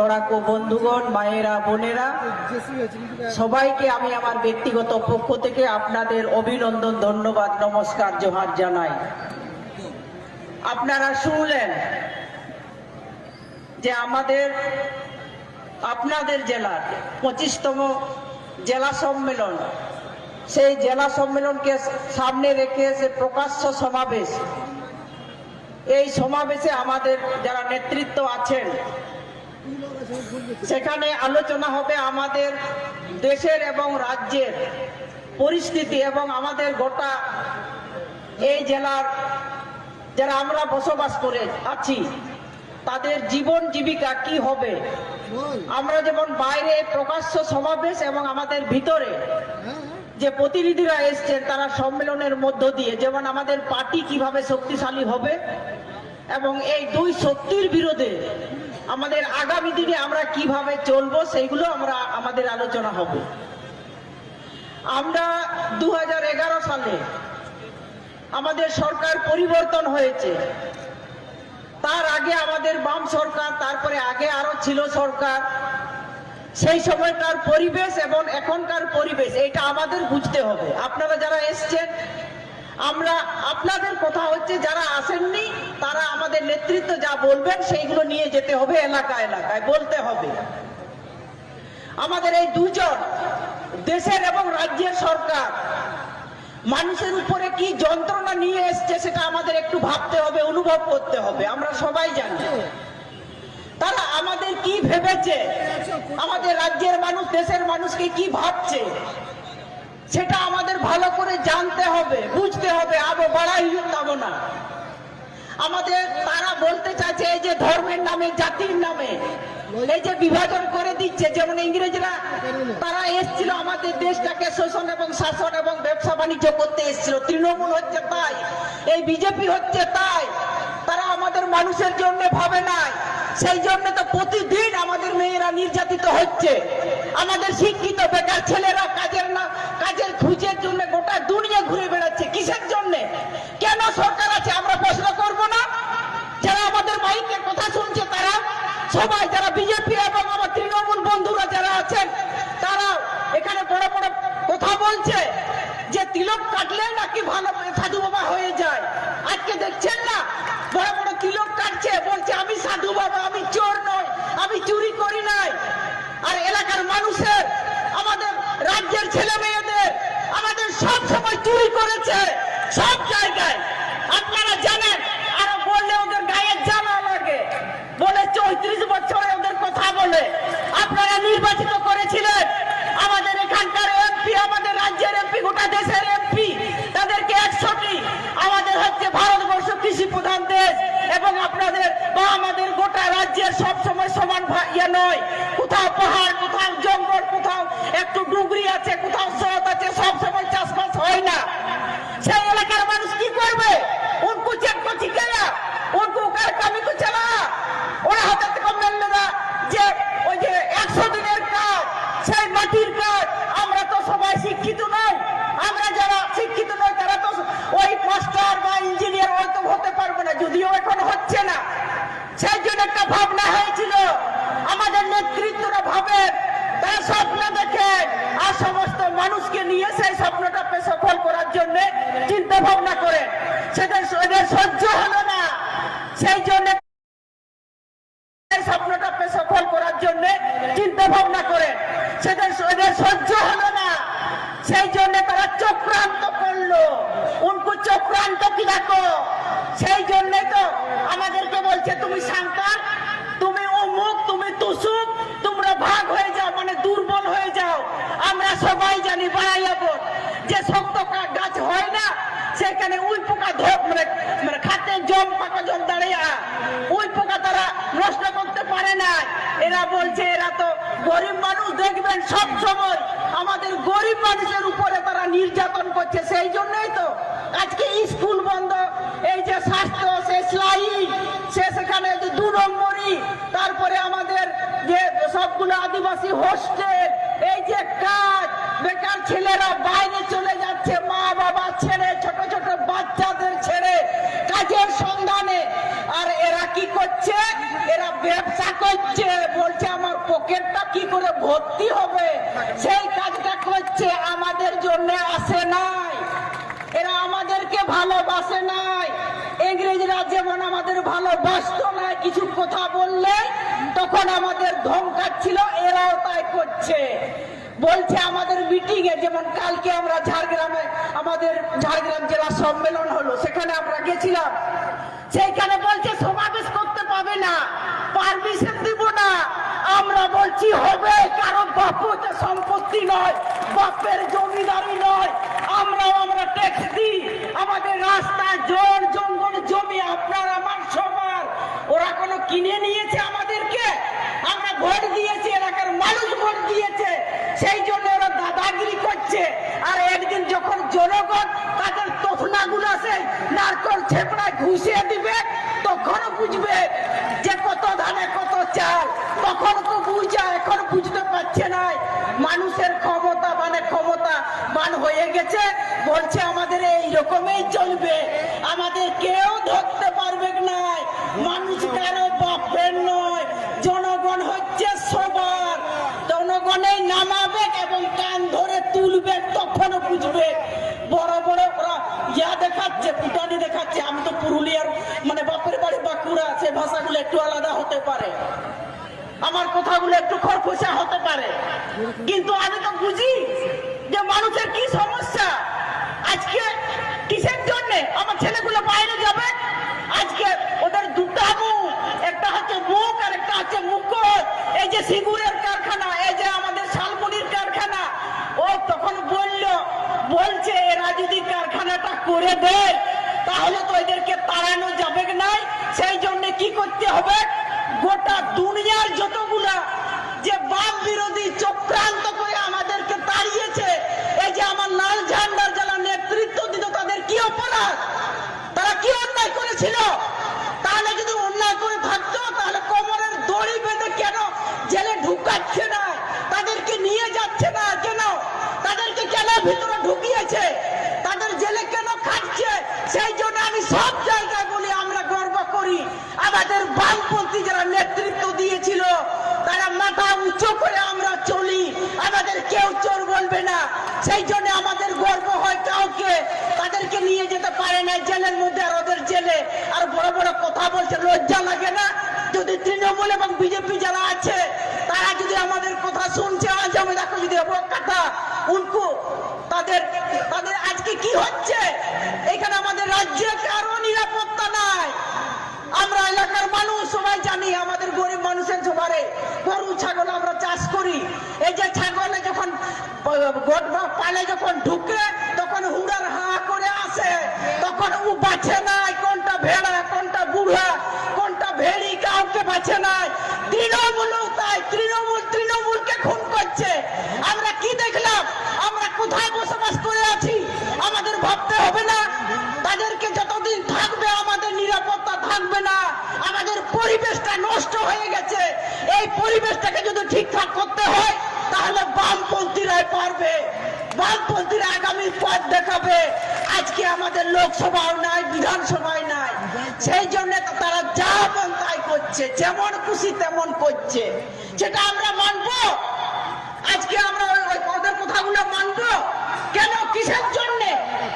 লড়াকু বন্ধুগণ, মায়েরা, বোনেরা, সবাইকে আমি আমার ব্যক্তিগত পক্ষ থেকে আপনাদের অভিনন্দন, ধন্যবাদ, নমস্কার, জোহার জানাই। আপনারা শুনলেন যে আমাদের আপনাদের জেলার পঁচিশতম জেলা সম্মেলন, সেই জেলা সম্মেলনকে সামনে রেখে সে প্রকাশ্য সমাবেশ। এই সমাবেশে আমাদের যারা নেতৃত্ব আছেন সেখানে আলোচনা হবে আমাদের দেশের এবং রাজ্যের পরিস্থিতি এবং আমাদের গোটা এই জেলার যারা আমরা বসবাস করে আছি, তাদের জীবন জীবিকা কি হবে? আমরা যেমন বাইরে প্রকাশ্য সমাবেশ এবং আমাদের ভিতরে যে প্রতিনিধিরা এসছেন, তারা সম্মেলনের মধ্য দিয়ে, যেমন আমাদের পার্টি কীভাবে শক্তিশালী হবে এবং এই দুই শক্তির বিরোধে আমাদের আগামী দিনে আমরা কীভাবে চলবো সেইগুলো আমরা, আমাদের আলোচনা হবে। আমরা দু হাজার এগারো সালে আমাদের সরকার পরিবর্তন হয়েছে। তার আগে আমাদের বাম সরকার, তারপরে আগে আরও ছিল সরকার। সেই সময়কার পরিবেশ এবং এখনকার পরিবেশ, এটা আমাদের বুঝতে হবে। আপনারা যারা এসছেন, আমরা আপনাদের কথা হচ্ছে যারা আসেননি তারা আমাদের নেতৃত্ব যা বলবেন, সেইগুলো নিয়ে যেতে হবে এলাকা এলাকায়, বলতে হবে। আমাদের এই দুজন দেশের এবং রাজ্যের সরকার, মানুষের উপরে কি যন্ত্রণা নিয়ে এসছে সেটা আমাদের একটু ভাবতে হবে, অনুভব করতে হবে, আমরা সবাই জানি। তারা আমাদের কি ভেবেছে? আমাদের রাজ্যের মানুষ, দেশের মানুষকে কি ভাবছে? সেটা আমাদের ভালো করে জানতে হবে, বুঝতে হবে আবো বাড়াই না আমাদের তারা বলতে চাইছে এই যে ধর্মের নামে, জাতির নামে। এই যে বিভাজন করে দিচ্ছে, যেমন ইংরেজরা, তারা এসেছিল আমাদের দেশটাকে শোষণ এবং শাসন এবং ব্যবসা বাণিজ্য করতে এসেছিল। তৃণমূল হচ্ছে তাই, এই বিজেপি হচ্ছে তাই। তারা আমাদের মানুষের জন্য ভাবে নাই। সেই জন্য তো প্রতিদিন আমাদের মেয়েরা নির্যাতিত হচ্ছে। আমাদের শিক্ষিত বেকার ছেলেরা কাজের না কাজের খুঁজের জন্য গোটা দুনিয়া ঘুরে বেড়াচ্ছে কিসের জন্য কেন সরকার আছে আমরা প্রশ্ন করব না যারা আমাদের মাইকে কথা শুনছে তারা সবাই যারা বিজেপি এবং আমার তৃণমূল বন্ধুরা যারা আছেন তারা এখানে বড় বড় কথা বলছে যে তিলক কাটলে নাকি ভালো সাধু বাবা হয়ে যায় আজকে দেখছেন না বড় বড় তিলক কাটছে বলছে আমি সাধু বাবা আমি চোর নই আমি চুরি করি নাই আর এলাকার মানুষের আমাদের রাজ্যের ছেলে মেয়েদের আমাদের সব সময় চুরি করেছে সব জায়গায়। আপনারা জানেন, আরও বললে ওদের গায়ে জ্বালা লাগে। বলে চৌত্রিশ বছরে ওদের কথা বলে। আপনারা নির্বাচিত করেছিলেন। আমাদের এখানকার এমপি আমাদের রাজ্যের এমপি গোটা দেশের এমপি তাদেরকে একশোটি আমাদের হচ্ছে ভারতবর্ষ কৃষি প্রধান দেশ এবং আপনাদের বা আমাদের গোটা রাজ্যের সব সময় সমান ইয়ে নয়। কোথাও পাহাড়, কোথাও জঙ্গল, কোথাও একটু ডুগরি আছে, কোথাও সৎ আছে, সব সময় চাষবাস হয় না সেই এলাকার মানুষ কি করবে? উনকু চেক को ঠিকানা উনকু কার কামি কো চালা। ওরা হাতে থেকে মেললে না যে ওই যে একশো দিনের কাজ, সেই মাটির কাজ। আমরা তো সবাই শিক্ষিত নই। আমরা যারা শিক্ষিত নই, তারা তো ওই মাস্টার বা ইঞ্জিনিয়ার ওই তো হতে পারবে না, যদিও এখন হচ্ছে না। সেই জন্য একটা ভাবনা হয়েছিল। আমাদের নেতৃত্বরা ভাবেন, তারা স্বপ্ন দেখেন, আর সমস্ত মানুষকে নিয়ে সেই স্বপ্নটাকে সফল করার জন্য চিন্তা ভাবনা করেন সেটা এদের সহ্য হলো না। সেই জন্য সফল করার চিন্তা ভাবনা এদের সহ্য না। সেই জন্য তারা চক্রান্ত উনকু চক্রান্ত কি সেই তো আমাদেরকে বলছে, তুমি সান্তান তুমি অমুক তুমি তুসুক তোমরা ভাগ হয়ে যাও মানে দুর্বল হয়ে যাও আমরা সবাই জানি বাড়াইয়াবো যে শক্ত গাছ হয় না, সেখানে উই পোকা ধর মানে মানে খাতে জম পাকা জম দাঁড়িয়ে ওই পোকা তারা নষ্ট করতে পারে না। এরা বলছে, এরা তো গরিব মানুষ, দেখবেন সব সময় আমাদের গরিব মানুষের উপরে তারা নির্যাতন করছে, সেই জন্যই তো আজকে স্কুল বন্ধ। এই যে স্বাস্থ্য সে স্লাইড সে সেখানে দু নম্বরই, তারপরে আমাদের যে সবগুলো আদিবাসী হোস্টেল এই যে কাজ, বেকার ছেলেরা বাইরে চলে যাচ্ছে, মা বাবা ছেড়ে, ছোট ছোট বাচ্চাদের ছেড়ে, কাজের সন্ধানে। আর এরা কি করছে? এরা ব্যবসা করছে, বলছে আমার পকেটটা কি করে ভর্তি হবে? সেই কাজটা করছে, আমাদের জন্য আসে নাই। এরা আমাদেরকে ভালোবাসে নাই। ইংরেজরা যেমন আমাদের ভালোবাসতো না, কিছু কথা বললে, তখন আমাদের ধমকাচ্ছিল, এরাও তাই করছে। বলছে আমাদের মিটিং এ, যেমন কালকে আমরা ঝাড়গ্রামে, আমাদের ঝাড়গ্রাম জেলা সম্মেলন হলো, সেখানে আমরা গেছিলাম। সেইখানে বলছে, সমাবেশ করতে পাবে না পারমিশন দিব না। আমরা বলছি, হবে, কারণ বাপুতে সম্পত্তি নয়, বাপের জমিদারি নয়। আমরাও আমরা ট্যাক্স দিই। আমাদের রাস্তা জল, জঙ্গল, জমি, আপনার আমার সবার ওরা কোনো কিনে নিয়েছে আমরা ভোট দিয়েছি এলাকার মানুষ ভোট দিয়েছে, সেই জন্য ওরা দাদাগিরি করছে। আর একদিন যখন জনগণ তাদের তফনাগুলো সেই নারকল ছেপড়ায় ঘুষিয়ে দিবে তখন বুঝবে যে কত ধানে, কত চাল। তখন তো বুঝা, এখন বুঝতে পারছে না। মানুষের ক্ষমতা মানে ক্ষমতা মান হয়ে গেছে। বলছে, আমাদের এই রকমই চলবে। আমাদের কেউ ধরতে পারবে না মানুষ কারও বাপের নয় জনগণ হচ্ছে সবার জনগণে নামাবে এবং কান ধরে তুলবে তখন বুঝবে বড় বড় ওরা ইয়া দেখাচ্ছে ফুটানি দেখাচ্ছে আমি তো পুরুলিয়ার মানে বাপের বাড়ি বাঁকুড়া সে ভাষাগুলো একটু আলাদা হতে পারে আমার কথাগুলো একটু খরখুশা হতে পারে। কিন্তু আমি তো বুঝি যে মানুষের কি সমস্যা? আজকে কিসের জন্য? আমার ছেলেগুলো বাইরে যাবে? আজকে ওদের দুটা মুখ একটা হচ্ছে মুখ আর একটা হচ্ছে মুখোশ। এই যে সিঙ্গুরের কারখানা, এই যে আমাদের শালমনির কারখানা, ও তখন বলল, বলছে, এরা যদি কারখানাটা করে দেয়, তাহলে তো এদেরকে তাড়ানো যাবে না সেই জন্য কি করতে হবে? গোটা দুনিয়ার যতগুলা যে বাম বিরোধী চক্রান্ত করে আমাদেরকে তাড়িয়েছে এই যে আমার লাল ঝান্ডার যারা নেতৃত্ব দিত তাদের কি অপরাধ তারা কি অন্যায় করেছিল তাহলে যদি অন্যায় করে থাকতো তাহলে কোমরের দড়ি বেঁধে কেন জেলে ঢুকাচ্ছে না তাদেরকে নিয়ে যাচ্ছে না কেন তাদেরকে কেন ভিতরে ঢুকিয়েছে তাদের জেলে কেন খাচ্ছে সেই জন্য আমি সব জায়গায় বলি আমরা গর্ব করি আমাদের বামপন্থী যারা নেতৃত্ব দিয়েছিল তারা মাথা উঁচু করে আমরা চলি আমাদের কেউ চোর বলবে না সেই জন্য আমাদের গর্ব হয় কাউকে তাদেরকে নিয়ে যেতে পারে না জেলের মধ্যে আর ওদের জেলে আর বড় বড় কথা বলছে, লজ্জা লাগে না? যদি তৃণমূল এবং বিজেপি যারা আছে, তারা যদি আমাদের কথা শুনছে, আজ আমি দেখো যদি কথা উনকু, তাদের তাদের আজকে কি হচ্ছে? এখানে আমাদের রাজ্যে কারও নিরাপত্তা নাই। আমরা এলাকার মানুষ, সবাই জানি, আমাদের গরিব মানুষের সবারে গরু, ছাগল আমরা চাষ করি। এই যে ছাগলে যখন পালে যখন ঢুকে, তখন হুড়ার হা করে আসে, তখন ও বাছে নাই কোনটা ভেড়া কোনটা বুড়া কোনটা ভেড়ি বাছে নাই। তৃণমূল তাই তৃণমূল তৃণমূলকে খুন করছে। আমরা কি দেখলাম? আমরা কোথায় বসবাস করে আছি? আমাদের ভাবতে হবে না। তাদেরকে যতদিন থাকবে, আমাদের নিরাপত্তা থাকবে না। আমাদের পরিবেশটা নষ্ট হয়ে গেছে। এই পরিবেশটাকে যদি ঠিকঠাক করতে হয়, তাহলে বামপন্থীরাই পারবে। বামপন্থীরা আগামী পথ দেখাবে। আজকে আমাদের লোকসভাও নাই, বিধানসভায় নাই। সেই জন্য তারা যা মন তাই করছে, যেমন খুশি তেমন করছে। সেটা আমরা মানবো, আজকে আমরা ওই- ওদের কথাগুলো মানবো। কেন? কিসের জন্য?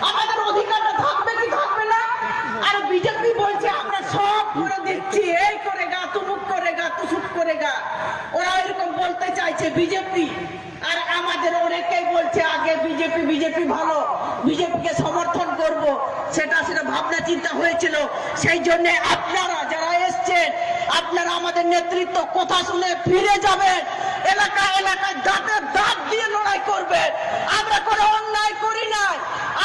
আমাদের অধিকারটা থাকবে কি থাকবে না? আর বিজেপি বলছে, আমরা সব করে দিচ্ছি, এই করে গা, তুমুক করে গা তুসুক করে গা। ওরা এরকম বলতে চাইছে বিজেপি। আর আমাদের অনেকেই বলছে, আগে বিজেপি বিজেপি ভালো, বিজেপিকে সমর্থন করব। চিন্তা হয়েছিল, সেই জন্য আপনারা যারা এসছেন, আপনারা আমাদের নেতৃত্ব কথা শুনে ফিরে যাবেন। এলাকা এলাকায় দাঁতে দাঁত দিয়ে লড়াই করবেন। আমরা কোনো অন্যায় করি নাই,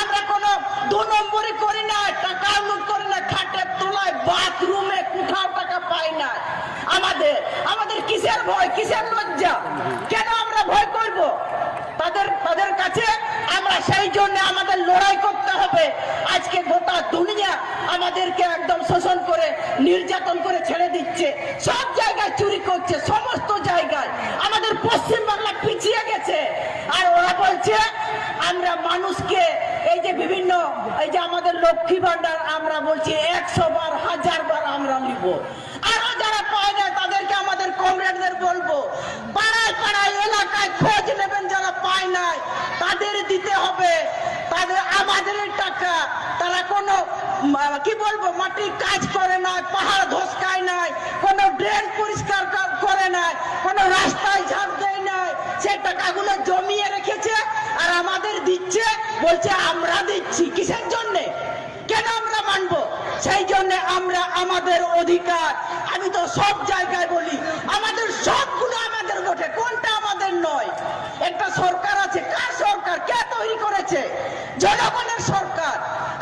আমরা কোনো দু নম্বরই করি না টাকা লুট করি না খাটের তোলায় বাথরুমে কোথাও টাকা পাই না আমাদের আমাদের কিসের ভয়, কিসের লজ্জা? কেন আমরা ভয় করব? তাদের তাদের কাছে সেই জন্য আমাদের লড়াই করতে হবে। আজকে গোটা দুনিয়া আমাদেরকে একদম শোষণ করে, নির্যাতন করে ছেড়ে দিচ্ছে। সব জায়গায় চুরি করছে, সমস্ত জায়গায়। আমাদের পশ্চিম বাংলা পিছিয়ে গেছে। আর ওরা বলছে, আমরা মানুষকে এই যে বিভিন্ন, এই যে আমাদের লক্ষ্মী ভান্ডার আমরা বলছি একশো বার, হাজার বার আমরা নিব। আরও কমরেডদের বলব, পাড়ায় পাড়ায়, এলাকায় খোঁজ নেবেন যারা পায় নাই। তাদের দিতে হবে, তাদের আমাদের টাকা। তারা কোনো কি বলব মাটির কাজ করে নাই, পাহাড় ধসকায় নাই, কোনো ড্রেন পরিষ্কার করে নাই, কোনো রাস্তায় ঝাঁপ দেয় নাই। সে টাকাগুলো জমিয়ে রেখেছে আর আমাদের দিচ্ছে, বলছে আমরা দিচ্ছি। কিসের আমাদের অধিকার। আমি তো সব জায়গায় বলি, আমাদের সবগুলো আমাদের বটে কোনটা আমাদের নয়? একটা সরকার আছে, কার সরকার? কে তৈরি করেছে? জনগণের সরকার।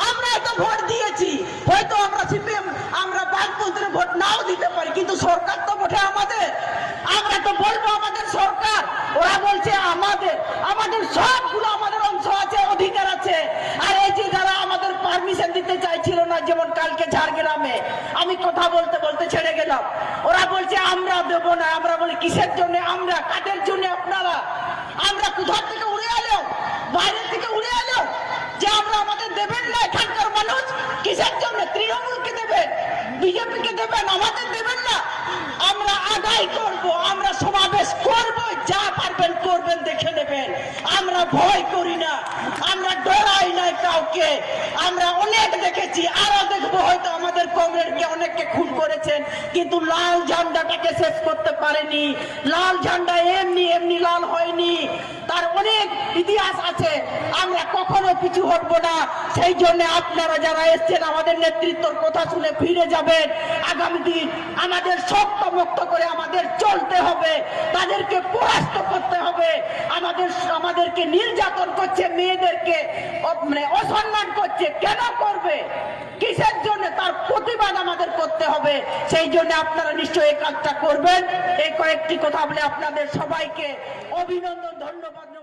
আমরা তো ভোট দিয়েছি। হয়তো আমরা সিপিএম, আমরা বামপন্থীর ভোট নাও দিতে পারি, কিন্তু সরকার তো বটে আমাদের। আমরা তো বলব আমাদের সরকার। ওরা বলছে আমাদের সবগুলো আমাদের অংশ আছে অধিকার আছে আর এই যে যারা আমাদের পারমিশন দিতে চাইছিল না, যেমন কালকে ঝাড়গ্রামে। আমি কথা বলতে বলতে ছেড়ে গেলাম। ওরা বলছে, আমরা দেবো না। আমরা বলি, কিসের জন্য? আমরা? কাদের জন্য আপনারা? আমরা কোথা থেকে উড়ে এলো বাইরে থেকে উড়ে এলো যে আমরা আমাদের দেবেন না এখানকার মানুষ, কিসের জন্য? তৃণমূলকে দেবেন? বিজেপিকে দেবেন? আমাদের দেবেন না? আমরা আদায় করব আমরা সমাবেশ করব যা পারবেন করবেন দেখে নেবেন আমরা ভয় করি না। আমরা ডরাই নাই কাউকে। আমরা অনেক দেখেছি, আরও দেখব। হয়তো আমাদের কমরেডকে অনেককে খুন করেছেন, কিন্তু লাল ঝান্ডাটাকে শেষ করতে পারেনি। লাল ঝান্ডা এমনি এমনি লাল হয়নি। তার অনেক ইতিহাস আছে। আমরা কখনো পিছু হটবো না। সেই জন্য আপনারা যারা এসছেন, আমাদের নেতৃত্বর কথা শুনে ফিরে যাবেন। আগামী দিন আমাদের শক্ত মুক্ত করে আমাদের চলতে হবে। তাদেরকে পরাস্ত করতে হবে। আমাদের আমাদেরকে নির্যাতন করছে, মেয়েদেরকে মানে অসম্মান করছে, কেন করবে? কিসের জন্য তার প্রতিবাদ আমাদের করতে হবে? সেই জন্য আপনারা নিশ্চয়ই কাজটা করবেন। এই কয়েকটি কথা বলে আপনাদের সবাইকে অভিনন্দন, ধন্যবাদ।